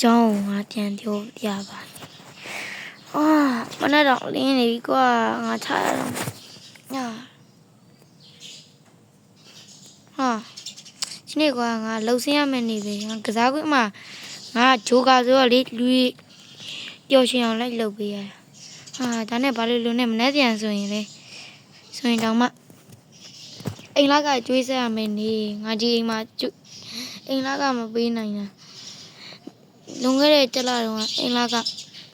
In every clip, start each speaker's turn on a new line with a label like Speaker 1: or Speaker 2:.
Speaker 1: ကျောင်းကိုငါပြန်ပြောပြပါအာမနေ့တော့လင်းနေပြီကွာငါချရတော့ညာဟာဒီနေ့ကွာငါလှုပ်ဆင်းရမယ့်နေပဲငါကစားကွင်းမှာငါဂျိုကာဆိုတော့လေလူကြီးပျော်ရွှင်အောင်လိုက်လုပ်ပေးရတာဟာဒါနဲ့ဘာလို့လုံးနဲ့မနေ့ပြန်ဆိုရင်လေဆိုရင်တောင်မှအိမ်လာကကျွေးဆက်ရမယ်နေငါဒီအိမ်မှာကျွအိမ်လာကမပေးနိုင်တာ လွန်ခဲ့တဲ့တက်လာတော့အိမ်လာက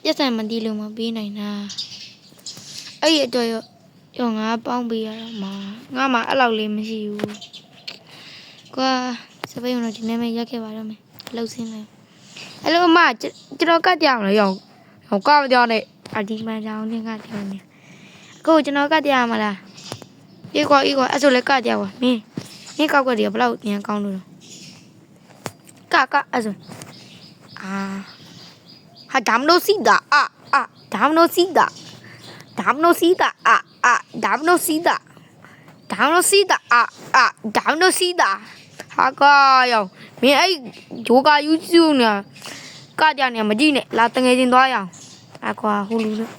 Speaker 1: ပြဿနာမတည်လို့မပေးနိုင်တာအဲ့ဒီအတွက်ရောရောငါပေါင်းပေးရတော့မှာငါမှအဲ့လောက်လေးမရှိဘူးကွာစပိန်ကတော့ဒီနေ့မှရက်ခဲ့ပါတော့မယ်လှုပ်စင်းလိုက်အဲ့လိုမှကျွန်တော်ကတ်ကြအောင်လေရောဟောကမကြောက်နဲ့အဒီမှန်ကြောင်နဲ့ကကြောင်နေအခုကျွန်တော်ကတ်ကြရမလားအေးကွာအေးကွာအဲ့ဆိုလည်းကတ်ကြပါမင်းမင်းကောက်ကတည်းကဘလောက်ညံကောင်းလို့ကကအဲ့ဆို Ah. Ha damno sida. Ah ah damno sida. Damno sida. Ah ah damno sida. Damno sida. Ah ah damno sida. ဟာကာယောမင်းအဲ့ဂျိုကာယူကျူနေကကြနေမကြည့်နဲ့လာတငယ်ချင်းသွားရအောင်အကွာဟူလူလို့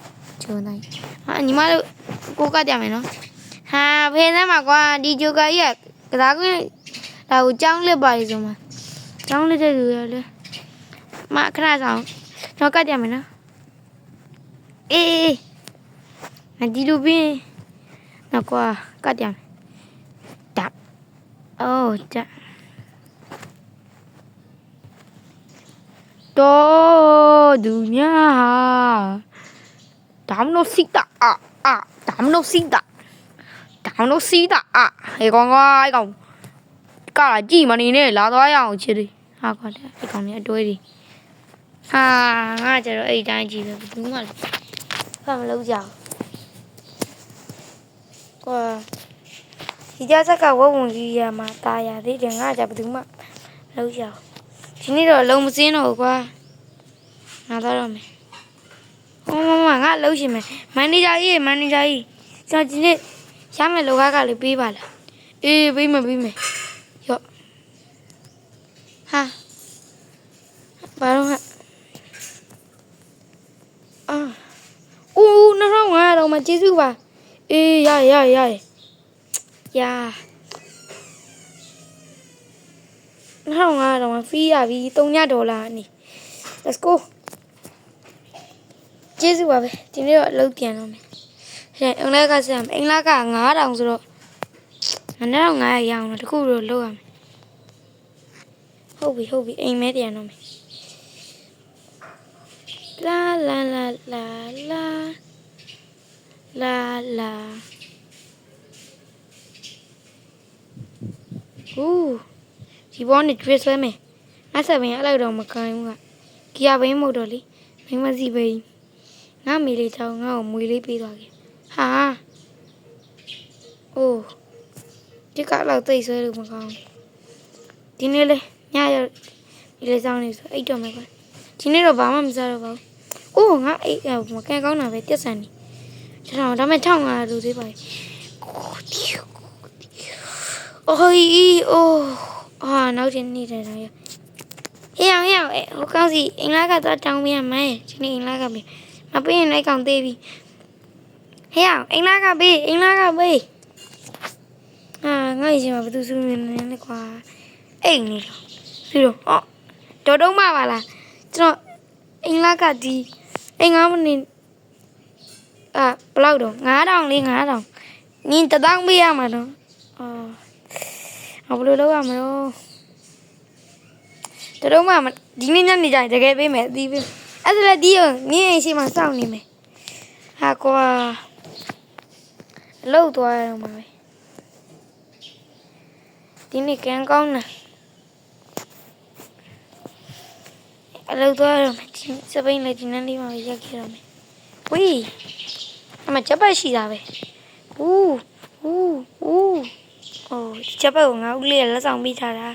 Speaker 1: ဂျိုနိုင်ဟာညီမတို့ကိုကကြမယ်နော်ဟာဖေးစမ်းမှာကွာဒီဂျိုကာကြီးကကစားကွင်းဒါကိုကြောင်းလစ်ပါလေဆိုမှာကြောင်းလစ်တဲ့လူရလေမခဏဆောင်တော့ကတ်ကြမယ်နော်အေးအေးငါဒီလို 막그래서 저까지 하면은 에에에 디루비 나과 까지 하면 딱 어우 짜 Tô đường nha Tám nó xí tạ à à Tám nó xí tạ Tám nó xí tạ à Thì còn ai còn Cả là gì mà này nè Lá tôi ai không đi. À còn cái còn này đuôi đi. ဟာငါကျတော့အဲ့ဒီတိုင်းကြည့်ပဲဘယ်သူမှလည်းဖတ်မလုပ်ကြဘူးကွာဒီကြဆက်ကဝဝုံကြီးရမှာตายရသေးတယ်ငါကျဘယ်သူမှမလုပ်ကြဘူးဒီနေ့တော့အလုံးမစင်းတော့ဘူးကွာငါတော့တော့မယ်ဟောမမငါလှုပ်ရှင်မယ်မန်နေဂျာကြီးမန်နေဂျာကြီးကျွန်တော်ဒီနေ့ရမယ်လောကကလေးပေးပါလားအေးပေးမယ်ပေးမယ်ရော့ဟာဘာလို့ဟာ အာအိုး2500တော့မှကျေးဇူးပါအေးရရရရရာ2500တော့မှဖီးရပြီ3ဒေါ်လာနေ let's go ကျေးဇူးပါပဲဒီနေ့တော့အလုပ်ပြန်တော့မယ်ဟဲ့အင်္ဂလိပ်ကဆက်ရမယ်အင်္ဂလိပ်က9000ဆိုတော့9500ရအောင်တော့တခုတော့လုပ်ရမယ်ဟုတ်ပြီဟုတ်ပြီအိမ်မဲပြန်တော့မယ် La la la la la la la ဟူးဒီဘောနဲ့ dress ဆွဲမယ်ငါဆက်ပင်အဲ့လောက်တော့မကိုင်းဘူးကကီယာဘိန်းမို့တော့လေမိမစီဘိန်းငါမေလေးချောင်းငါ့ကိုမွေလေးပေးသွားခဲ့ဟာအိုးဒီကလောက်သိပ်ဆွဲလို့မကောင်းဘူးဒီနေ့လေညရဒီလေဆောင်နေဆို အိတ်တော့မယ်ကွာဒီနေ့တော့ဘာမှမစားတော့ပါဘူး။အိုးငါအိတ်မကန်ကောင်းတာပဲတက်ဆန်နေ။ကျွန်တော်ဒါမဲ့1500လူသေးပါလေ။အိုးဤအိုးအာနောက်တင်နေတယ်တော့ရ။ဟေးအောင်ဟေးအောင်ဟိုကောင်းစီအင်္ဂလာကတော့တောင်းပြရမယ်။ဒီနေ့အင်္ဂလာကပေး။မပေးရင်လိုက်ကောင်သေးပြီ။ဟေးအောင်အင်္ဂလာကပေးအင်္ဂလာကပေး။အာငါ့ရင်မှာဘယ်သူစုနေနေလဲကွာ။အိတ်နေလို့ပြီးတော့အော်တော်တော့မှပါလား။ကျွန်တော်အင်္ဂလာကဒီ အိမ်ငါမနေအာဘယ်လောက်တော့9000လေး9000နင်းတထောင်ပေးရမှာတော့အော်အဘယ်လိုလုပ်ရမလို့တတော့မှဒီနေ့ညနေကျရင်တကယ်ပေးမယ်အသီးပေးအဲ့ဒါလည်းဒီရောနင်းအိမ်ရှိမှစောင့်နေမယ်ဟာကွာအလုပ်သွားရအောင်ပါပဲဒီနေ့ကံကောင်းတာ အလုပ်သွားရမယ်ဒီစပိန်လည်းဒီနေ့လေးမှရက်ခဲ့ရမယ်ဝီးအမချက်ပတ်ရှိတာပဲဦးဦးဦးဟိုချက်ပတ်ကိုငါဦးလေးလက်ဆောင်ပေးထားတာ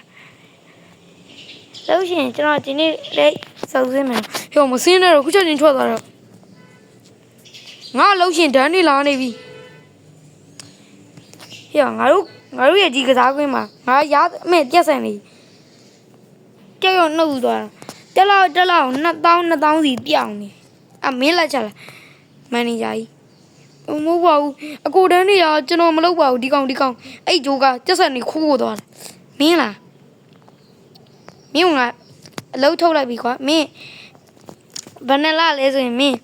Speaker 1: လို့ရှိရင်ကျွန်တော်ဒီနေ့လေးစုံစင်းမယ်ဟိုမစင်းနဲ့တော့ခုချက်ချင်းထွက်သွားတော့ငါလို့ရှိရင်ဒန်းနေလာနေပြီဟေ့ငါတို့ငါတို့ရဲ့ဒီကစားကွင်းမှာငါရအမေပြက်ဆန်နေကြောက်ရွံ့နှုတ်သွားတာ တက်လောက်တက်လောက်2000 2000စီပြောင်းနေအမင်းလက်ချက်လားမန်နေဂျာကြီးမဟုတ်ပါဘူးအကိုတန်းနေရကျွန်တော်မလုပ်ပါဘူးဒီကောင်ဒီကောင်အဲ့ဂျိုးကကျက်ဆက်နေခိုးခိုးသွားတယ်မင်းလားမင်းကအလုပ်ထုတ်လိုက်ပြီကွာမင်းဘယ်နဲ့လားလဲဆိုရင်မင်း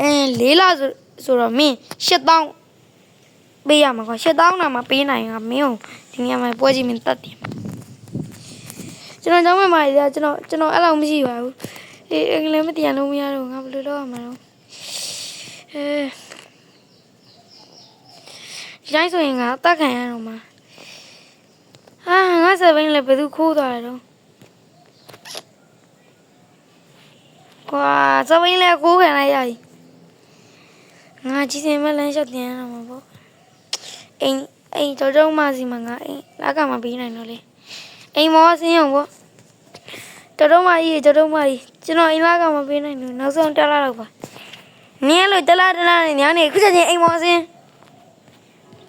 Speaker 1: အဲလေးလားဆိုဆိုတော့မင်း8000ပေးရမှာကွာ8000နာမှာပေးနိုင်ကမင်းကိုဒီညမှာပွဲကြီးမင်းတတ်တယ် ကျွန်တော်ကြောင်းမမာရီကကျွန်တော်ကျွန်တော်အဲ့လောက်မရှိပါဘူးအေးအင်္ဂလိပ်မတရားလို့မရတော့ငါဘယ်လိုလုပ်ရမှာလဲအဲဒီတိုင်းဆိုရင်ငါအသက်ခံရတော့မှာဟာငါစပိန်လည်းဘယ်သူခိုးသွားတယ်တော့ကွာစပိန်လည်းခိုးခံလိုက်ရပြီငါကြီးစင်မဲ့လမ်းလျှောက်တင်ရတော့မှာပေါ့အိမ်အိမ်တော်တော်မှစီမှာငါအိမ်လက်ကမှပြီးနိုင်တော့လေ အိမ်မောဆင်းအောင်ပေါ့တော်တော်မှကြီးတော်တော်မှကြီးကျွန်တော်အိမ်လက်ကမှပြီးနိုင်လို့နောက်ဆုံးတက်လာတော့ပါနင်းလို့တက်လာတက်လာနေညာနေခုချက်ချင်းအိမ်မောဆင်း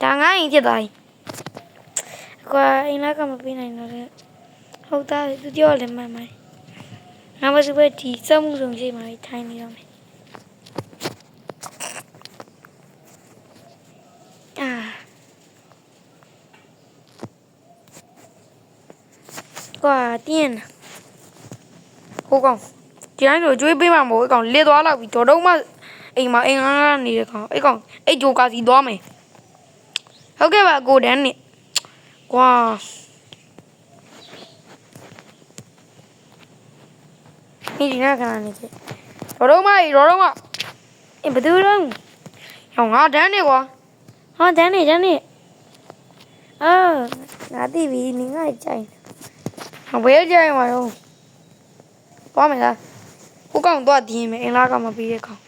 Speaker 1: ဒါငါအိမ်ဖြစ်သွားပြီကွာအိမ်လက်ကမှပြီးနိုင်တော့လေဟုတ်သားသူပြောတယ်မှန်မှန်ငါမစပဲဒီစောမှုဆုံးရှိမှထိုင်နေတော့မယ်အာ ကွာတင်းဟိုကောင်ဒီတိုင်းဆိုကျွေးပေးမှာမဟုတ်ဘူးကောင်လစ်သွားလောက်ပြီတော်တော့မှအိမ်မှာအိမ်ငါးနေတဲ့ကောင်အဲ့ကောင်အဲ့ဂျိုကာစီသွားမယ်ဟုတ်ကဲ့ပါကိုတန်းနဲ့ကွာဒီဒီနာခဏနေစေတော်တော့မှတော်တော့မှအင်းဘယ်သူတော့ဟောငါတန်းနေကွာဟာတန်းနေတန်းနေအာငါသိပြီနင်ငါကြိုင် ဘယ်ကြိုင်မှာတော့သွားမယ်လားကိုကောင်သွားဒင်းမယ်အင်လားကမပြီးတဲ့ကောင်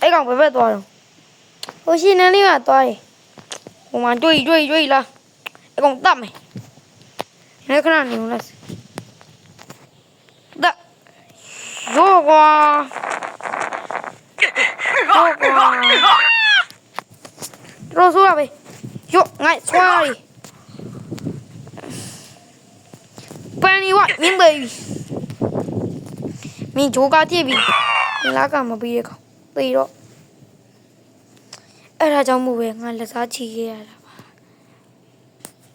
Speaker 1: အဲ့ကောင်ဘယ်ဘက်သွားတော့ဟိုရှင်နန်းလေးကသွားတယ်ဟိုမှာတွေ့တွေ့တွေ့လားအဲ့ကောင်တတ်မယ်လည်းခဏနေဦးလားတတ်ရောကွာရောကွာတော်ဆိုးရပဲ yo ngay sorry. Penny what? Min baby. Min joga TV. Min la ka ma là ka. Tei ro. à?